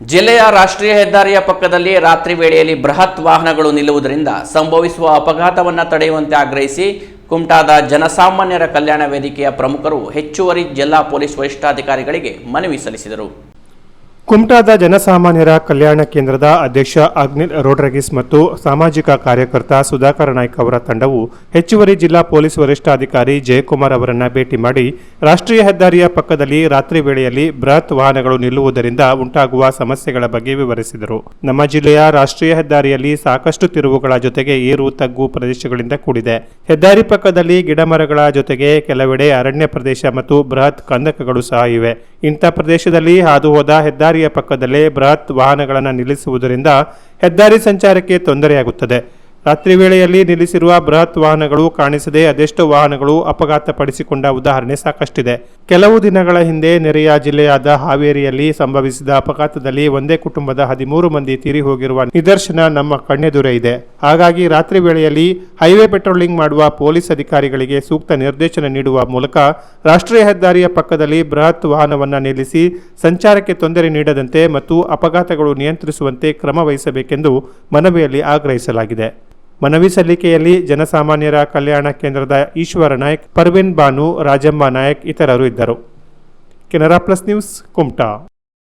ಜಿಲ್ಲೆಯ ರಾಷ್ಟ್ರೀಯ ಹೆದ್ದಾರಿಯ ಪಕ್ಕದಲ್ಲಿ ರಾತ್ರಿ ವೇಳೆಯಲ್ಲಿ ಬೃಹತ್ ವಾಹನಗಳು ನಿಲ್ಲುವುದರಿಂದ ಸಂಭವಿಸುವ ಅಪಘಾತವನ್ನು ತಡೆಯುವಂತೆ ಆಗ್ರಹಿಸಿ ಕುಮಟಾದ ಜನಸಾಮಾನ್ಯರ ಕಲ್ಯಾಣ ವೇದಿಕೆಯ ಪ್ರಮುಖರು ಹೆಚ್ಚುವರಿ ಜಿಲ್ಲಾ ಪೊಲೀಸ್ ವರಿಷ್ಠಾಧಿಕಾರಿಗಳಿಗೆ ಮನವಿ ಸಲ್ಲಿಸಿದರು. ಕುಮಟಾದ ಜನಸಾಮಾನ್ಯರ ಕಲ್ಯಾಣ ಕೇಂದ್ರದ ಅಧ್ಯಕ್ಷ ಅಗ್ನಿಲ್ ರೋಡ್ರಗಿಸ್ ಮತ್ತು ಸಾಮಾಜಿಕ ಕಾರ್ಯಕರ್ತ ಸುಧಾಕರ ನಾಯ್ಕ ಅವರ ತಂಡವು ಹೆಚ್ಚುವರಿ ಜಿಲ್ಲಾ ಪೊಲೀಸ್ ವರಿಷ್ಠಾಧಿಕಾರಿ ಜಯಕುಮಾರ್ ಅವರನ್ನು ಭೇಟಿ ಮಾಡಿ ರಾಷ್ಟ್ರೀಯ ಹೆದ್ದಾರಿಯ ಪಕ್ಕದಲ್ಲಿ ರಾತ್ರಿ ವೇಳೆಯಲ್ಲಿ ಬೃಹತ್ ವಾಹನಗಳು ನಿಲ್ಲುವುದರಿಂದ ಉಂಟಾಗುವ ಸಮಸ್ಯೆಗಳ ಬಗ್ಗೆ ವಿವರಿಸಿದರು. ನಮ್ಮ ಜಿಲ್ಲೆಯ ರಾಷ್ಟ್ರೀಯ ಹೆದ್ದಾರಿಯಲ್ಲಿ ಸಾಕಷ್ಟು ತಿರುವುಗಳ ಜೊತೆಗೆ ಏರು, ತಗ್ಗು ಪ್ರದೇಶಗಳಿಂದ ಕೂಡಿದೆ. ಹೆದ್ದಾರಿ ಪಕ್ಕದಲ್ಲಿ ಗಿಡಮರಗಳ ಜೊತೆಗೆ ಕೆಲವೆಡೆ ಅರಣ್ಯ ಪ್ರದೇಶ ಮತ್ತು ಬೃಹತ್ ಕಂದಕಗಳು ಸಹ ಇವೆ. ಇಂಥ ಪ್ರದೇಶದಲ್ಲಿ ಹಾದು ಹೋದ ಹೆದ್ದಾರಿಯ ಪಕ್ಕದಲ್ಲೇ ಬೃಹತ್ ವಾಹನಗಳನ್ನು ನಿಲ್ಲಿಸುವುದರಿಂದ ಹೆದ್ದಾರಿ ಸಂಚಾರಕ್ಕೆ ತೊಂದರೆಯಾಗುತ್ತದೆ. ರಾತ್ರಿ ವೇಳೆಯಲ್ಲಿ ನಿಲ್ಲಿಸಿರುವ ಬೃಹತ್ ವಾಹನಗಳು ಕಾಣಿಸದೆ ಅದೆಷ್ಟೋ ವಾಹನಗಳು ಅಪಘಾತ ಪಡಿಸಿಕೊಂಡ ಉದಾಹರಣೆ ಸಾಕಷ್ಟಿದೆ. ಕೆಲವು ದಿನಗಳ ಹಿಂದೆ ನೆರೆಯ ಜಿಲ್ಲೆಯಾದ ಹಾವೇರಿಯಲ್ಲಿ ಸಂಭವಿಸಿದ ಅಪಘಾತದಲ್ಲಿ ಒಂದೇ ಕುಟುಂಬದ ಹದಿಮೂರು ಮಂದಿ ತೀರಿ ಹೋಗಿರುವ ನಿದರ್ಶನ ನಮ್ಮ ಕಣ್ಣೆದುರೇ ಇದೆ. ಹಾಗಾಗಿ ರಾತ್ರಿ ವೇಳೆಯಲ್ಲಿ ಹೈವೇ ಪೆಟ್ರೋಲಿಂಗ್ ಮಾಡುವ ಪೊಲೀಸ್ ಅಧಿಕಾರಿಗಳಿಗೆ ಸೂಕ್ತ ನಿರ್ದೇಶನ ನೀಡುವ ಮೂಲಕ ರಾಷ್ಟ್ರೀಯ ಹೆದ್ದಾರಿಯ ಪಕ್ಕದಲ್ಲಿ ಬೃಹತ್ ವಾಹನವನ್ನು ನಿಲ್ಲಿಸಿ ಸಂಚಾರಕ್ಕೆ ತೊಂದರೆ ನೀಡದಂತೆ ಮತ್ತು ಅಪಘಾತಗಳು ನಿಯಂತ್ರಿಸುವಂತೆ ಕ್ರಮ ವಹಿಸಬೇಕೆಂದು ಮನವಿಯಲ್ಲಿ ಆಗ್ರಹಿಸಲಾಗಿದೆ. ಮನವಿ ಸಲ್ಲಿಕೆಯಲ್ಲಿ ಜನಸಾಮಾನ್ಯರ ಕಲ್ಯಾಣ ಕೇಂದ್ರದ ಈಶ್ವರ ನಾಯಕ್, ಪರ್ವಿನ್ ಬಾನು, ರಾಜಮ್ಮ ನಾಯಕ್ ಇತರರು ಇದ್ದರು. Canara plus news, Kumta.